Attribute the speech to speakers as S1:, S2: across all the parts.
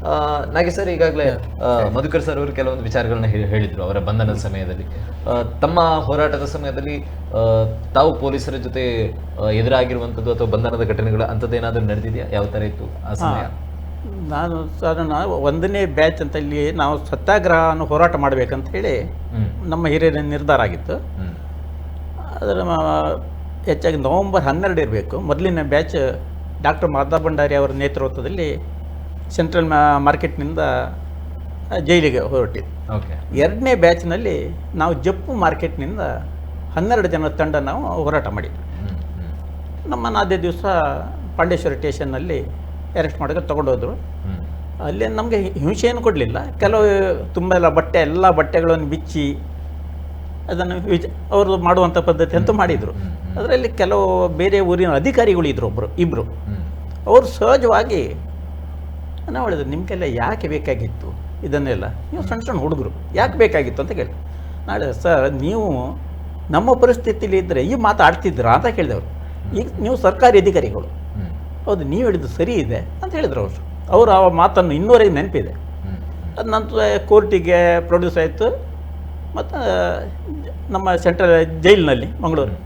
S1: ಆ, ನಾಗೇಶ್ ಸರ್ ಈಗಾಗಲೇ ಮಧುಕರ್ ಸರ್ ಅವರು ಕೆಲವೊಂದು ವಿಚಾರಗಳನ್ನ ಹೇಳಿದ್ರು ಅವರ ಬಂಧನದ ಸಮಯದಲ್ಲಿ. ತಮ್ಮ ಹೋರಾಟದ ಸಮಯದಲ್ಲಿ ತಾವು ಪೊಲೀಸರ ಜೊತೆ ಎದುರಾಗಿರುವಂಥದ್ದು ಅಥವಾ ಬಂಧನದ ಘಟನೆಗಳು ಅಂಥದ್ದೇನಾದರೂ ನಡೆದಿದೆಯಾ? ಯಾವ ಥರ ಇತ್ತು ಆ ಸಮಯ?
S2: ನಾನು ಸಾಧಾರಣ ಒಂದನೇ ಬ್ಯಾಚ್ ಅಂತ ಇಲ್ಲಿ ನಾವು ಸತ್ಯಾಗ್ರಹವನ್ನು ಹೋರಾಟ ಮಾಡಬೇಕಂತ ಹೇಳಿ ನಮ್ಮ ಹಿರಿಯರ ನಿರ್ಧಾರ ಆಗಿತ್ತು. ಅದರ ಹೆಚ್ಚಾಗಿ ನವೆಂಬರ್ ಹನ್ನೆರಡು ಇರಬೇಕು. ಮೊದಲಿನ ಬ್ಯಾಚ್ ಡಾಕ್ಟರ್ ಮಾಧವ ಭಂಡಾರಿ ಅವರ ನೇತೃತ್ವದಲ್ಲಿ ಸೆಂಟ್ರಲ್ ಮಾರ್ಕೆಟ್ನಿಂದ ಜೈಲಿಗೆ ಹೊರಟಿದ್ದು.
S1: ಓಕೆ.
S2: ಎರಡನೇ ಬ್ಯಾಚ್ನಲ್ಲಿ ನಾವು ಜಪ್ಪು ಮಾರ್ಕೆಟ್ನಿಂದ ಹನ್ನೆರಡು ಜನ ತಂಡ ನಾವು ಹೋರಾಟ ಮಾಡಿದ್ವಿ ನಮ್ಮನ್ನು ಅದೇ ದಿವಸ ಪಾಂಡೇಶ್ವರ ಸ್ಟೇಷನ್ನಲ್ಲಿ ಅರೆಸ್ಟ್ ಮಾಡಿದ್ರೆ ತೊಗೊಂಡೋದ್ರು. ಅಲ್ಲಿ ನಮಗೆ ಏನು ಕೊಡಲಿಲ್ಲ. ಕೆಲವು ತುಂಬ ಎಲ್ಲ ಬಟ್ಟೆ ಎಲ್ಲ ಬಟ್ಟೆಗಳನ್ನು ಬಿಚ್ಚಿ ಅದನ್ನು ವಿಚ ಅವರು ಮಾಡುವಂಥ ಪದ್ಧತಿ ಅಂತೂ ಮಾಡಿದರು. ಅದರಲ್ಲಿ ಕೆಲವು ಬೇರೆ ಊರಿನ ಅಧಿಕಾರಿಗಳು ಇದ್ರು ಒಬ್ಬರು ಇಬ್ಬರು ಅವರು ಸಹಜವಾಗಿ ನಾವು ಹೇಳಿದ್ರು ನಿಮಗೆಲ್ಲ ಯಾಕೆ ಬೇಕಾಗಿತ್ತು? ಇದನ್ನೆಲ್ಲ ನೀವು ಸಣ್ಣ ಸಣ್ಣ ಹುಡುಗರು ಯಾಕೆ ಬೇಕಾಗಿತ್ತು ಅಂತ ಕೇಳಿದ್ರು ನಾಳೆ ಸರ್ ನೀವು ನಮ್ಮ ಪರಿಸ್ಥಿತಿಲಿ ಇದ್ದರೆ ಈ ಮಾತು ಆಡ್ತಿದ್ದೀರಾ ಅಂತ ಕೇಳಿದವರು. ಈಗ ನೀವು ಸರ್ಕಾರಿ ಅಧಿಕಾರಿಗಳು. ಹೌದು ನೀವು ಹೇಳಿದ್ದು ಸರಿ ಇದೆ ಅಂತ ಹೇಳಿದ್ರು ಅವರು. ಅವರು ಆ ಮಾತನ್ನು ಇನ್ನೂವರೆಗೆ ನೆನಪಿದೆ. ಅದು ನಂತರ ಕೋರ್ಟಿಗೆ ಪ್ರೊಡ್ಯೂಸ್ ಆಯಿತು. ಮತ್ತು ನಮ್ಮ ಸೆಂಟ್ರಲ್ ಜೈಲಿನಲ್ಲಿ ಮಂಗಳೂರು.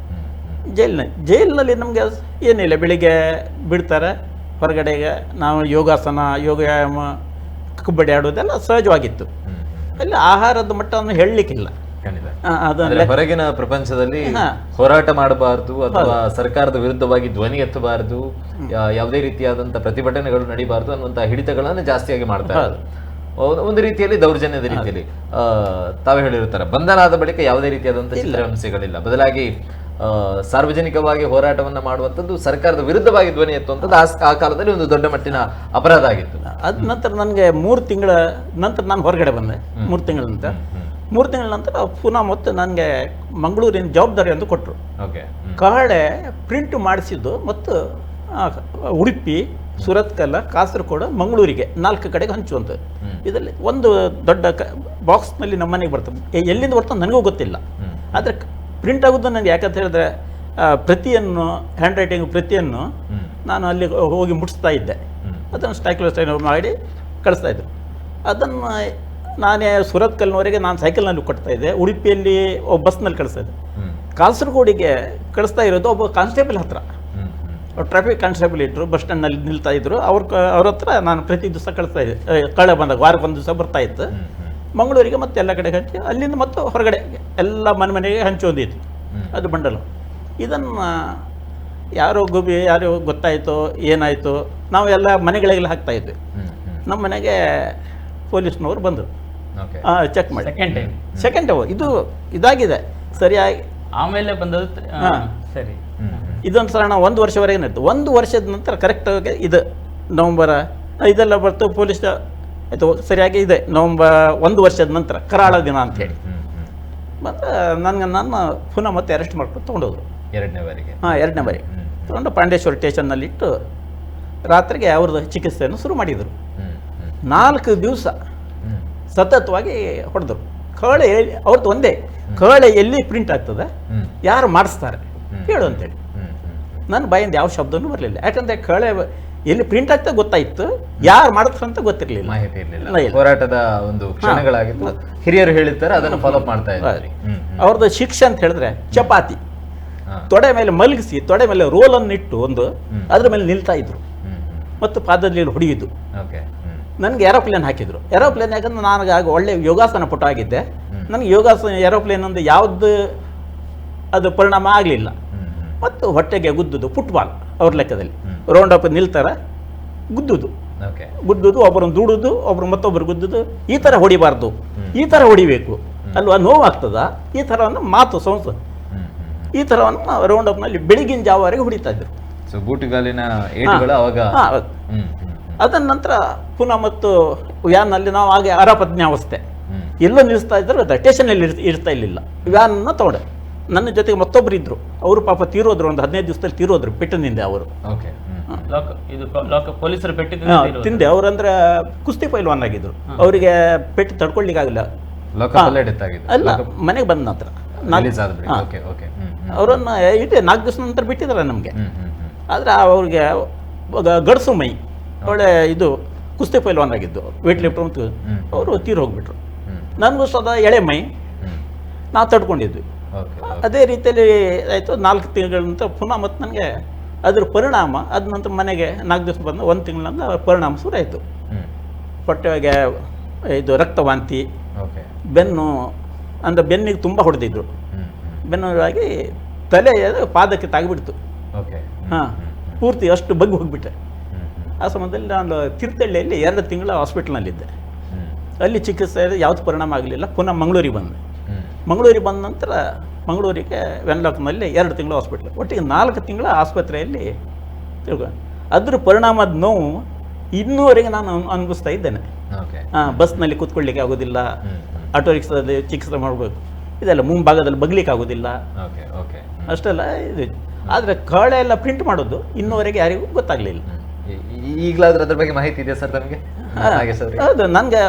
S2: ಜೈಲಿನಲ್ಲಿ ಜೈಲಿನಲ್ಲಿ ನಮಗೆ ಏನಿಲ್ಲ ಬೆಳಿಗ್ಗೆ ಬಿಡ್ತಾರೆ. ಹೊರಗಡೆಗೆ ನಾವು ಯೋಗಾಸನ ಯೋಗ ವ್ಯಾಯಾಮ ಕಬಡ್ಡಿ ಆಡೋದೆಲ್ಲ ಸಹಜವಾಗಿತ್ತು ಅಲ್ಲಿ ಆಹಾರದ ಮಟ್ಟವನ್ನು ಹೇಳಲಿಕ್ಕಿಲ್ಲ.
S1: ಹೊರಗಿನ ಪ್ರಪಂಚದಲ್ಲಿ ಹೋರಾಟ ಮಾಡಬಾರದು ಅಥವಾ ಸರ್ಕಾರದ ವಿರುದ್ಧವಾಗಿ ಧ್ವನಿ ಎತ್ತಬಾರದು ಯಾವುದೇ ರೀತಿಯಾದಂತಹ ಪ್ರತಿಭಟನೆಗಳು ನಡೀಬಾರದು ಅನ್ನುವಂತಹ ಹಿಡಿತಗಳನ್ನು ಜಾಸ್ತಿಯಾಗಿ ಮಾಡ್ತಾರೆ. ಒಂದು- ರೀತಿಯಲ್ಲಿ ದೌರ್ಜನ್ಯದ ರೀತಿಯಲ್ಲಿ ತಾವೇ ಹೇಳಿರ್ತಾರೆ ಬಂಧನ ಆದ ಬಳಿಕ ಯಾವುದೇ ರೀತಿಯಾದಂತಹ ಚಿತ್ರಹಿಂಸೆಗಳಿಲ್ಲ ಬದಲಾಗಿ ಸಾರ್ವಜನಿಕವಾಗಿ ಹೋರಾಟವನ್ನು ಮಾಡುವಂಥದ್ದು ಸರ್ಕಾರದ ವಿರುದ್ಧವಾಗಿ ಧ್ವನಿ ಎತ್ತುವಂಥದ್ದು ಆ ಆ ಕಾಲದಲ್ಲಿ ಒಂದು ದೊಡ್ಡ ಮಟ್ಟಿನ ಅಪರಾಧ ಆಗಿತ್ತು.
S2: ಅದ ನಂತರ ನನಗೆ ಮೂರು ತಿಂಗಳ ನಂತರ ನಾನು ಹೊರಗಡೆ ಬಂದೆ ಮೂರು ತಿಂಗಳ ನಂತರ. ಮೂರು ತಿಂಗಳ ನಂತರ ಪುನಃ ಮತ್ತೆ ನನಗೆ ಮಂಗಳೂರಿನ ಜವಾಬ್ದಾರಿ ಅಂತ ಕೊಟ್ಟರು
S1: ಕಾಳೆ
S2: ಕಹಳೆ ಪ್ರಿಂಟ್ ಮಾಡಿಸಿದ್ದು ಮತ್ತು ಉಡುಪಿ ಸುರತ್ಕಲ್ಲ ಕಾಸರಗೋಡ ಮಂಗಳೂರಿಗೆ ನಾಲ್ಕು ಕಡೆಗೆ ಹಂಚುವಂಥದ್ದು. ಇದರಲ್ಲಿ ಒಂದು ದೊಡ್ಡ ಕ ಬಾಕ್ಸ್ನಲ್ಲಿ ನಮ್ಮ ಮನೆಗೆ ಬರ್ತದೆ. ಎಲ್ಲಿಂದ ಬರ್ತದೆ ನನಗೂ ಗೊತ್ತಿಲ್ಲ. ಆದರೆ ಪ್ರಿಂಟ್ ಆಗೋದು ನನಗೆ ಯಾಕಂತ ಹೇಳಿದ್ರೆ ಪ್ರತಿಯನ್ನು ಹ್ಯಾಂಡ್ ರೈಟಿಂಗ್ ಪ್ರತಿಯನ್ನು ನಾನು ಅಲ್ಲಿ ಹೋಗಿ ಮುಟ್ಟಿಸ್ತಾ ಇದ್ದೆ. ಅದನ್ನು ಸ್ಟೈಕ್ಲೋಸ್ಟೈನ್ ಮಾಡಿ ಕಳಿಸ್ತಾ ಇದ್ದರು ಅದನ್ನು ನಾನೇ ಸುರತ್ಕಲ್ನವರೆಗೆ ನಾನು ಸೈಕಲ್ನಲ್ಲಿ ಕೊಡ್ತಾ ಇದ್ದೆ. ಉಡುಪಿಯಲ್ಲಿ ಒಬ್ಬ ಬಸ್ನಲ್ಲಿ ಕಳಿಸ್ತಾ ಇದ್ದೆ. ಕಾಸರಗೋಡಿಗೆ ಕಳಿಸ್ತಾ ಇರೋದು ಒಬ್ಬ ಕಾನ್ಸ್ಟೇಬಲ್ ಹತ್ರ. ಟ್ರಾಫಿಕ್ ಕಾನ್ಸ್ಟೇಬಲ್ ಇದ್ದರು ಬಸ್ ಸ್ಟ್ಯಾಂಡ್ನಲ್ಲಿ ನಿಲ್ತಾ ಇದ್ರು. ಅವ್ರ ಕ- ಅವ್ರ ಹತ್ರ ನಾನು ಪ್ರತಿ ದಿವಸ ಕಳಿಸ್ತಾ ಇದ್ದೆ. ಕಳೆ ಬಂದಾಗ ವಾರಕ್ಕೆ ಒಂದು ದಿವಸ ಬರ್ತಾ ಇತ್ತು. ಮಂಗಳೂರಿಗೆ ಮತ್ತೆ ಎಲ್ಲ ಕಡೆ ಹಂಚಿ ಅಲ್ಲಿಂದ ಮತ್ತೆ ಹೊರಗಡೆ ಎಲ್ಲ ಮನೆ ಮನೆಗೆ ಹಂಚೋದಿತ್ತು ಅದು ಬಂಡಲು. ಇದನ್ನು ಯಾರೋ ಗುಬಿ ಯಾರೋ ಗೊತ್ತಾಯಿತು ಏನಾಯಿತು ನಾವು ಎಲ್ಲ ಮನೆಗಳಿಗೆಲ್ಲ ಹಾಕ್ತಾ ಇದ್ವಿ. ನಮ್ಮ ಮನೆಗೆ ಪೊಲೀಸ್ನವರು ಬಂದರು.
S1: ಓಕೆ.
S2: ಚೆಕ್ ಮಾಡಿ.
S3: ಸೆಕೆಂಡ್ ಟೈಮ್
S2: ಸೆಕೆಂಡ್ ಇದು ಇದಾಗಿದೆ. ಸರಿಯಾಗಿ.
S3: ಆಮೇಲೆ ಬಂದದ್ದು
S2: ಹಾ.
S3: ಸರಿ.
S2: ಇದೊಂದು ಸರಣ ಒಂದು ವರ್ಷವರೆಗೆ ನಡೀತು ಒಂದು ವರ್ಷದ ನಂತರ ಕರೆಕ್ಟಾಗಿ ಇದು ನವಂಬರ ಇದೆಲ್ಲ ಬರ್ತು ಪೊಲೀಸ್ ಆಯಿತು ಸರಿಯಾಗಿ ಇದೆ. ನವಂಬರ್ ಒಂದು ವರ್ಷದ ನಂತರ ಕರಾಳ ದಿನ ಅಂತೇಳಿ ಮತ್ತು ನನಗೆ ನನ್ನ ಪುನಃ ಮತ್ತೆ ಅರೆಸ್ಟ್ ಮಾಡ್ಕೊಂಡು ತೊಗೊಂಡೋದ್ರು.
S1: ಎರಡನೇ ಬಾರಿಗೆ.
S2: ಹಾಂ ಎರಡನೇ ಬಾರಿ ತೊಗೊಂಡು ಪಾಂಡೇಶ್ವರ ಸ್ಟೇಷನ್ನಲ್ಲಿ ಇಟ್ಟು ರಾತ್ರಿಗೆ ಅವ್ರದ್ದು ಚಿಕಿತ್ಸೆಯನ್ನು ಶುರು ಮಾಡಿದರು. ನಾಲ್ಕು ದಿವಸ ಸತತವಾಗಿ ಹೊಡೆದ್ರು. ಕಳೆ ಎಲ್ಲಿ- ಅವ್ರದ್ದು ಒಂದೇ. ಕಳೆ ಎಲ್ಲಿ ಪ್ರಿಂಟ್ ಆಗ್ತದೆ ಯಾರು ಮಾಡಿಸ್ತಾರೆ? ಹೇಳು. ಅಂತೇಳಿ ನನ್ನ ಬಾಯಿಂದ ಯಾವ ಶಬ್ದನೂ ಬರಲಿಲ್ಲ. ಯಾಕಂದರೆ ಕಳೆ ಎಲ್ಲಿ ಪ್ರಿಂಟ್ ಆಗ್ತಾ ಗೊತ್ತಾಯಿತು. ಯಾರು ಮಾಡ್ತಾರೆ ಅಂತ ಗೊತ್ತಿರಲಿಲ್ಲ.
S1: ಮಾಹಿತಿ ಇರಲಿಲ್ಲ. ಹೋರಾಟದ ಒಂದು ಕ್ಷಣಗಳಾಗಿತ್ತು. ಹಿರಿಯರು ಹೇಳಿರ್ತಾರೆ ಅದನ್ನು ಫಾಲೋ ಮಾಡ್ತಾ ಇದ್ದಾರೆ.
S2: ಅವ್ರದ್ದು ಶಿಕ್ಷೆ ಅಂತ ಹೇಳಿದ್ರೆ ಚಪಾತಿ. ತೊಡೆ ಮೇಲೆ ಮಲಗಿಸಿ ತೊಡೆ ಮೇಲೆ ರೋಲನ್ನು ಇಟ್ಟು ಒಂದು. ಅದ್ರ ಮೇಲೆ ನಿಲ್ತಾ ಇದ್ರು. ಮತ್ತು ಪಾದದಲ್ಲಿ
S1: ಹೊಡೆಯಿದ್ದು
S2: ನನಗೆ ಏರೋಪ್ಲೇನ್ ಹಾಕಿದ್ರು. ಏರೋಪ್ಲೇನ್ ಯಾಕಂದ್ರೆ ನಾನು ಆಗ ಒಳ್ಳೆ ಯೋಗಾಸನ ಪುಟ ಆಗಿದ್ದೆ ನನಗೆ ಯೋಗಾಸನ ಏರೋಪ್ಲೇನ್ ಒಂದು ಯಾವುದು ಅದು ಪರಿಣಾಮ ಆಗಲಿಲ್ಲ. ಮತ್ತು ಹೊಟ್ಟೆಗೆ ಗುದ್ದುದು ಫುಟ್ಬಾಲ್ ಅವ್ರ ಲೆಕ್ಕದಲ್ಲಿ. Round up ನಿಲ್ತಾರೆ ಗುದ್ದುದು. ಗುದ್ದುದು ಒಬ್ಬರನ್ನು ದೂಡುದು ಒಬ್ರು ಮತ್ತೊಬ್ಬರು ಗುದ್ದುದು ಈ ಥರ ಹೊಡಿಬಾರ್ದು. ಈ ಥರ ಹೊಡಿಬೇಕು. ಅಲ್ವಾ ನೋವಾಗ್ತದ ಈ ಥರವನ್ನು ಮಾತು ಸಂಸ್ ಈ ಥರವನ್ನು ರೌಂಡ್ ಅಪ್ನಲ್ಲಿ ಬೆಳಗಿನ ಜಾವವರೆಗೆ ಹೊಡಿತಾ ಇದ್ರು. ಅದನ್ನ ನಂತರ ಪುನಃ ಮತ್ತು ವ್ಯಾನಲ್ಲಿ ನಾವು ಹಾಗೆ ಅರಪಜ್ಞಾವಸ್ಥೆ
S1: ಅವಸ್ಥೆ
S2: ಎಲ್ಲ ನಿಲ್ಲಿಸ್ತಾ ಇದ್ರು ಅದು ಸ್ಟೇಷನಲ್ಲಿ ಇರ್ ಇರ್ತಾ ಇರಲಿಲ್ಲ. ವ್ಯಾನ್ನ ತಗೊಂಡೆ. ನನ್ನ ಜೊತೆಗೆ ಮತ್ತೊಬ್ಬರು ಇದ್ರು. ಅವರು ಪಾಪ ತೀರೋದ್ರು ಒಂದು ಹದಿನೈದು ದಿವಸದಲ್ಲಿ ತೀರೋದ್ರು ಪೆಟ್ಟಿನಿಂದ ಅವರು.
S3: ಪೊಲೀಸರು
S2: ಪೆಟ್ಟು ತಿಂದೆ. ಅವರಂದ್ರೆ ಕುಸ್ತಿ ಪೈಲ್ವಾನ್ ಆಗಿದ್ರು ಅವರಿಗೆ ಪೆಟ್ಟು
S1: ಲಾಕಪ್ ಅಲ್ಲೇ
S2: ಮನೆಗೆ ಬಂದ ನಂತರ. ಅವರನ್ನ ಇಟ್ಟೆ ನಾಲ್ಕು ದಿವಸ ನಂತರ ಬಿಟ್ಟಿದ್ದಾರೆ ನಮಗೆ. ಆದ್ರೆ ಅವ್ರಿಗೆ ಗಡ್ಸು ಮೈ. ಒಳ್ಳೆ ಇದು ಕುಸ್ತಿ ಪೈಲ್ವಾನ್ ಆಗಿದ್ದು. ವೇಟ್ ಲಿಫ್ಟರ್
S1: ಅಂತ.
S2: ಅವರು ತೀರು ಹೋಗ್ಬಿಟ್ರು. ನನಗೂ ಸದಾ ಎಳೆ ಮೈ.
S1: ನಾ
S2: ನಾವು ತಡ್ಕೊಂಡಿದ್ವಿ.
S1: ಓಕೆ
S2: ಅದೇ ರೀತಿಯಲ್ಲಿ ಆಯಿತು ನಾಲ್ಕು ತಿಂಗಳ ನಂತರ ಪುನಃ ಮತ್ತೆ ನನಗೆ ಅದ್ರ ಪರಿಣಾಮ ಅದ ನಂತರ ಮನೆಗೆ ನಾಲ್ಕು ದಿವಸ ಬಂದು ಒಂದು ತಿಂಗಳಿಂದ ಪರಿಣಾಮ ಶುರು ಆಯಿತು. ಹೊಟ್ಟೆಗೆ ಇದು ರಕ್ತವಾಂತಿ ಬೆನ್ನು ಅಂದರೆ ಬೆನ್ನಿಗೆ ತುಂಬ ಹೊಡೆದಿದ್ರು. ಬೆನ್ನುವಾಗಿ ತಲೆ ಪಾದಕ್ಕೆ ತಾಗಿಬಿಡ್ತು. ಹಾಂ ಪೂರ್ತಿ ಅಷ್ಟು ಬಗ್ಗಿ ಹೋಗಿಬಿಟ್ಟೆ ಆ ಸಮಯದಲ್ಲಿ ನಾನು ತಿರ್ತಳ್ಳಿಯಲ್ಲಿ ಎರಡು ತಿಂಗಳ ಹಾಸ್ಪಿಟ್ಲ್ನಲ್ಲಿದ್ದೆ ಅಲ್ಲಿ ಚಿಕಿತ್ಸೆ ಯಾವುದು ಪರಿಣಾಮ ಆಗಲಿಲ್ಲ ಪುನಃ ಮಂಗಳೂರಿಗೆ ಬಂದೆ. ಮಂಗಳೂರಿಗೆ ಬಂದ ನಂತರ ಮಂಗಳೂರಿಗೆ ವೆನ್ಲಾಕ್ನಲ್ಲಿ ಎರಡು ತಿಂಗಳು ಹಾಸ್ಪಿಟ್ಲ್ ಒಟ್ಟಿಗೆ ನಾಲ್ಕು ತಿಂಗಳ ಆಸ್ಪತ್ರೆಯಲ್ಲಿ ತಿಳ್ಕೊ ಅದ್ರ ಪರಿಣಾಮದ ನೋವು ಇನ್ನೂವರೆಗೆ ನಾನು ಅನ್- ಅನುಭವಿಸ್ತಾ ಇದ್ದೇನೆ. ಹಾಂ ಬಸ್ನಲ್ಲಿ ಕೂತ್ಕೊಳ್ಳಿಕ್ಕೆ ಆಗೋದಿಲ್ಲ. ಆಟೋ ರಿಕ್ಷಾದಲ್ಲಿ ಚಿಕಿತ್ಸೆ ಮಾಡಬೇಕು. ಇದೆಲ್ಲ ಮುಂಭಾಗದಲ್ಲಿ ಬಗ್ಲಿಕ್ಕೆ ಆಗೋದಿಲ್ಲ. ಅಷ್ಟೆಲ್ಲ ಇದು ಆದರೆ ಕಳೆ ಎಲ್ಲ ಪ್ರಿಂಟ್ ಮಾಡೋದು ಇನ್ನೂವರೆಗೆ ಯಾರಿಗೂ ಗೊತ್ತಾಗಲಿಲ್ಲ.
S1: ಈಗಲಾದ್ರೂ ಅದ್ರ ಬಗ್ಗೆ ಮಾಹಿತಿ ಇದೆಯಾ ಸರ್ ತಮಗೆ?
S2: ಹೌದು ನನಗೆ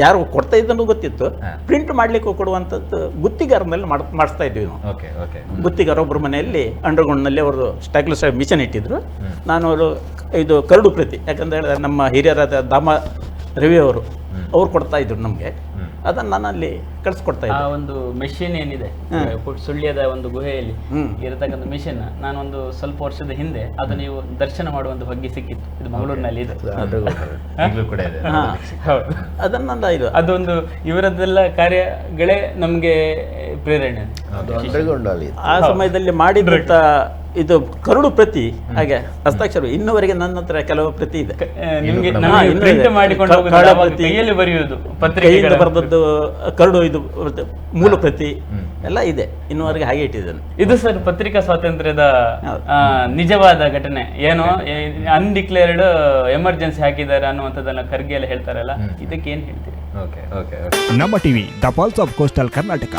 S2: ಯಾರು ಕೊಡ್ತಾ ಇದ್ದು ಗೊತ್ತಿತ್ತು. ಪ್ರಿಂಟ್ ಮಾಡ್ಲಿಕ್ಕೂ ಕೊಡುವಂಥದ್ದು ಗುತ್ತಿಗಾರ ಮೇಲೆ ಮಾಡಿಸ್ತಾ ಇದ್ವಿ ನಾವು. ಗುತ್ತಿಗಾರ ಒಬ್ಬರ ಮನೆಯಲ್ಲಿ ಅಂಡರ್ಗ್ರೌಂಡ್ನಲ್ಲಿ ಅವರು ಸ್ಟ್ಯಾಕ್ಲೆಸ್ ಮಿಷನ್ ಇಟ್ಟಿದ್ರು. ನಾನು ಅವರು ಇದು ಕರಡು ಪ್ರತಿ. ಯಾಕಂತ ಹೇಳಿದ್ರೆ ನಮ್ಮ ಹಿರಿಯರಾದ ದಾಮ ರವಿ ಅವರು. ಅವ್ರು ಕೊಡ್ತಾ ಇದ್ರು ನಮಗೆ. ಅದನ್ನು ನಾನು ಅಲ್ಲಿ ಕಳಿಸ್ಕೊಡ್ತಾ
S3: ಆ
S2: ಇದ್ದೆ
S3: ಒಂದು ಮೆಷಿನ್ ಏನಿದೆ. ಪುಟ್- ಸುಳ್ಯದ ಒಂದು ಗುಹೆಯಲ್ಲಿ. ಇರತಕ್ಕಂಥ ಮೆಷಿನ್ ನಾನೊಂದು ಸ್ವಲ್ಪ ವರ್ಷದ ಹಿಂದೆ ಅದು ನೀವು ದರ್ಶನ ಮಾಡುವಂತ ಬಗ್ಗೆ ಸಿಕ್ಕಿತ್ತು. ಇದು ಮಂಗಳೂರಿನಲ್ಲಿ ಇದೆ.
S1: ಈಗಲೂ ಕೂಡ ಇದೆ.
S2: ಹಾ.
S3: ಹೌದು.
S2: ಅದನ್ನೆಲ್ಲ ಇದು
S3: ಅದೊಂದು ಇವರದ್ದೆಲ್ಲ ಕಾರ್ಯಗಳೇ ನಮಗೆ ಪ್ರೇರಣೆ.
S2: ಆ ಸಮಯದಲ್ಲಿ ಮಾಡಿದಂಥ ಇದು ಕರುಡು ಪ್ರತಿ ಹಾಗೆ ಹಸ್ತಾಕ್ಷರ. ಇನ್ನುವರೆಗೆ ನನ್ನ ಹತ್ರ ಕೆಲವು ಪ್ರತಿ ಇದೆ. ಕೈಯಿಂದ ಬರೆದದ್ದು ಕರಡು ಇದು ಮೂಲ ಪ್ರತಿ. ಎಲ್ಲ ಇದೆ. ಇನ್ನುವರೆಗೆ ಹಾಗೆ ಇಟ್ಟಿದ್ದೇನೆ.
S3: ಇದು ಸರ್ ಪತ್ರಿಕಾ ಸ್ವಾತಂತ್ರ್ಯದ. ನಿಜವಾದ ಘಟನೆ. ಏನು? ಅನ್ಡಿಕ್ಲೇರ್ಡ್ ಎಮರ್ಜೆನ್ಸಿ ಹಾಕಿದ್ದಾರೆ ಅನ್ನುವಂಥದ್ದನ್ನ ಖರ್ಗೆ ಎಲ್ಲ ಹೇಳ್ತಾರಲ್ಲ. ಇದಕ್ಕೆ ಏನ್ ಹೇಳ್ತೀರಿ?
S4: నమ్మ TV the pulse of coastal Karnataka.